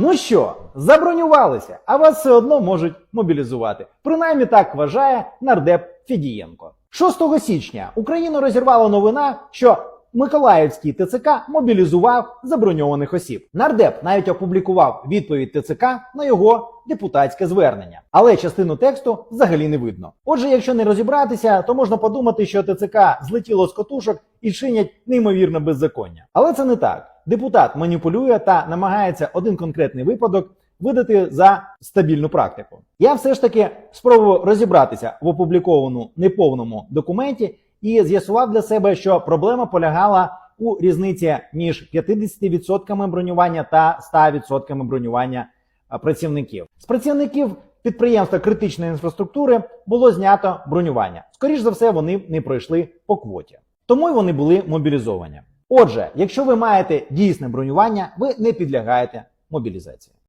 Ну що, забронювалися, а вас все одно можуть мобілізувати. Принаймні так вважає нардеп Федієнко. 6 січня Україну розірвала новина, що Миколаївський ТЦК мобілізував заброньованих осіб. Нардеп навіть опублікував відповідь ТЦК на його депутатське звернення, але частину тексту взагалі не видно. Отже, якщо не розібратися, то можна подумати, що ТЦК злетіло з котушок і чинять неймовірне беззаконня. Але це не так. Депутат маніпулює та намагається один конкретний випадок видати за стабільну практику. Я все ж таки спробував розібратися в опублікованому неповному документі і з'ясував для себе, що проблема полягала у різниці між 50% бронювання та 100% бронювання працівників. З працівників підприємства критичної інфраструктури було знято бронювання. Скоріш за все, вони не пройшли по квоті. Тому й вони були мобілізовані. Отже, якщо ви маєте дійсне бронювання, ви не підлягаєте мобілізації.